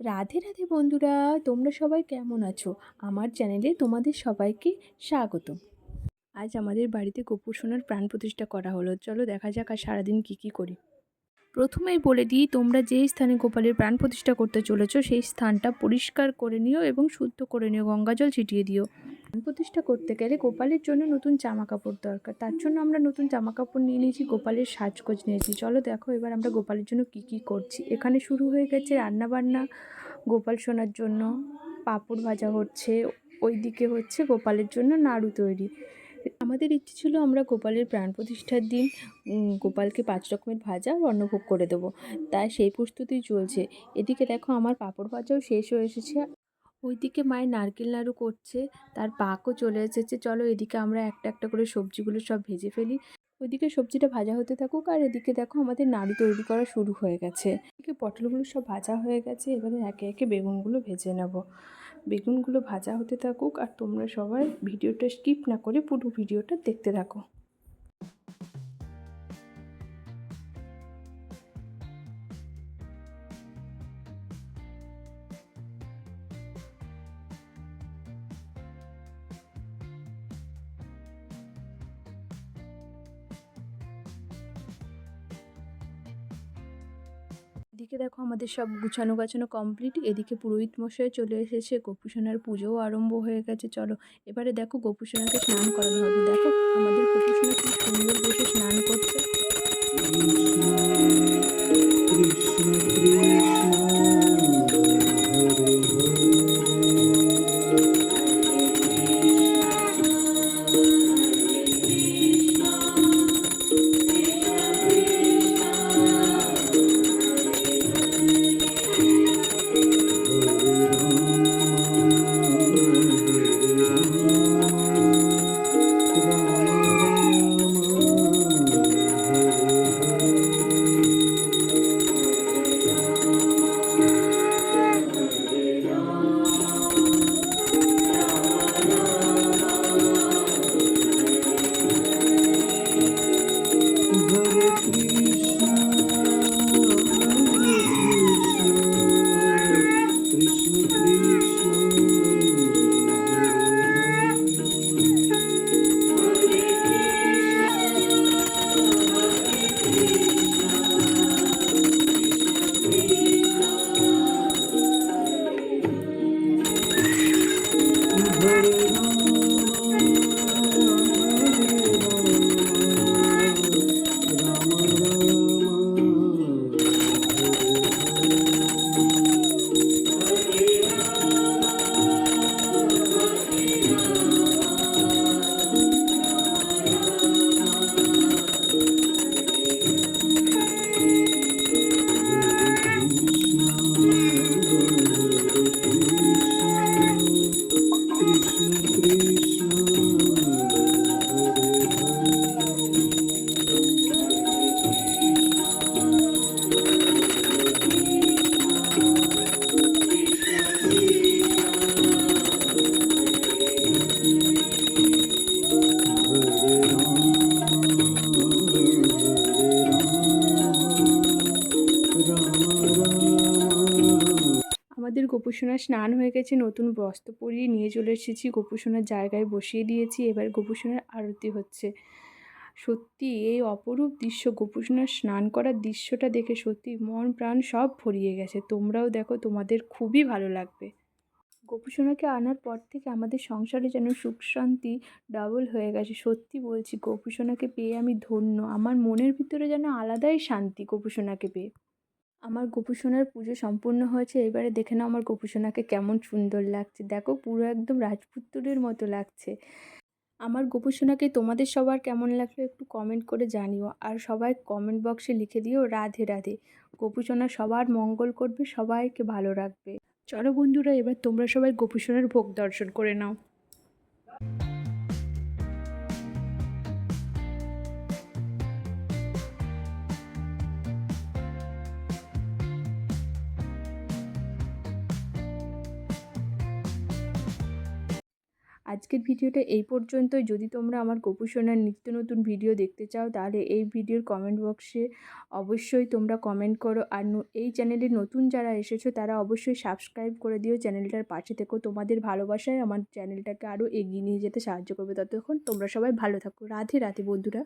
রাধে রাধে বন্ধুরা, তোমরা সবাই কেমন আছো? আমার চ্যানেলে তোমাদের সবাইকে স্বাগত আজ আমাদের বাড়িতে গোপুর সোনার প্রাণ প্রতিষ্ঠা করা হলো। চলো দেখা যাক আর সারাদিন কী কী করি। প্রথমেই বলে দিই, তোমরা যে স্থানে গোপালের প্রাণ প্রতিষ্ঠা করতে চলেছ, সেই স্থানটা পরিষ্কার করে নিও এবং শুদ্ধ করে নিও। গঙ্গাজল ছিটিয়ে দিও। প্রতিষ্ঠা করতে গেলে গোপালের জন্য নতুন জামা কাপড় দরকার। তার জন্য আমরা নতুন জামা কাপড় নিয়ে নিয়েছি, গোপালের সাজগোজ নিয়েছি। চলো দেখো এবার আমরা গোপালের জন্য কি কি করছি। এখানে শুরু হয়ে গেছে রান্না বান্না গোপাল সোনার জন্য পাঁপড় ভাজা হচ্ছে, ওইদিকে হচ্ছে গোপালের জন্য নাড়ু তৈরি। আমাদের ইচ্ছে ছিল আমরা গোপালের প্রাণ প্রতিষ্ঠার দিন গোপালকে পাঁচ রকমের ভাজা অন্নভোগ করে দেবো। তাই সেই প্রস্তুতি চলছে। এদিকে দেখো আমার পাঁপড় ভাজাও শেষ হয়ে এসেছে। ওইদিকে মায়ের নারকেল নাড়ু করছে, তার পাকও চলে এসেছে। চলো এদিকে আমরা একটা একটা করে সবজিগুলো সব ভেজে ফেলি। ওইদিকে সবজিটা ভাজা হতে থাকুক, আর এদিকে দেখো আমাদের নাড়ু তৈরি করা শুরু হয়ে গেছে। এদিকে পটলগুলো সব ভাজা হয়ে গেছে, এবারে একে একে বেগুনগুলো ভেজে নেব। বেগুনগুলো ভাজা হতে থাকুক, আর তোমরা সবাই ভিডিওটা স্কিপ না করে পুরো ভিডিওটা দেখতে থাকো। এদিকে দেখো আমাদের সব গুছানো গাছানো কমপ্লিট এদিকে পুরোহিত মশাই চলে এসেছে গোপুসোনার পুজোও আরম্ভ হয়ে গেছে, চলো। এবারে দেখো গোপুসোনাকে স্নান করানো হবে। দেখো, আমাদের গোপুসোনা খুব সুন্দর বসে স্নান করছে। কৃষ্ণ কৃষ্ণ গোপুসোনার স্নান হয়ে গেছে, নতুন বস্ত্র পরিয়ে নিয়ে চলে এসেছি। গোপুসোনার জায়গায় বসিয়ে দিয়েছি, এবার গোপুসোনার আরতি হচ্ছে। সত্যি এই অপরূপ দৃশ্য, গোপুসোনার স্নান করার দৃশ্যটা দেখে সত্যি মন প্রাণ সব ভরিয়ে গেছে। তোমরাও দেখো, তোমাদের খুবই ভালো লাগবে। গোপুসোনাকে আনার পর থেকে আমাদের সংসারে যেন সুখ শান্তি ডাবল হয়ে গেছে। সত্যি বলছি, গোপুসোনাকে পেয়ে আমি ধন্য। আমার মনের ভিতরে যেন আলাদাই শান্তি গোপুসোনাকে পেয়ে। আমার গোপুসোনার পুজো সম্পূর্ণ হয়েছে, এবারে দেখে নাও আমার গোপুসোনাকে কেমন সুন্দর লাগছে। দেখো, পুরো একদম রাজপুত্রের মতো লাগছে। আমার গোপুসোনাকে তোমাদের সবার কেমন লাগল একটু কমেন্ট করে জানিও। আর সবাই কমেন্ট বক্সে লিখে দিও, রাধে রাধে। গোপুসোনা সবার মঙ্গল করবে, সবাইকে ভালো রাখবে। চলো বন্ধুরা, এবার তোমরা সবাই গোপুসোনার ভোগ দর্শন করে নাও। আজকের ভিডিওটা এই পর্যন্ত যদি তোমরা আমার গপু সোনার নিত্য নতুন ভিডিও দেখতে চাও, তাহলে এই ভিডিওর কমেন্ট বক্সে অবশ্যই তোমরা কমেন্ট করো। আর এই চ্যানেলে নতুন যারা এসেছ, তারা অবশ্যই সাবস্ক্রাইব করে দিও। চ্যানেলটার পাশে থেকো। তোমাদের ভালোবাসায় আমার চ্যানেলটাকে আরও এগিয়ে নিয়ে যেতে সাহায্য করবে। ততক্ষণ তোমরা সবাই ভালো থাকো। রাধে রাধে, বন্ধুরা।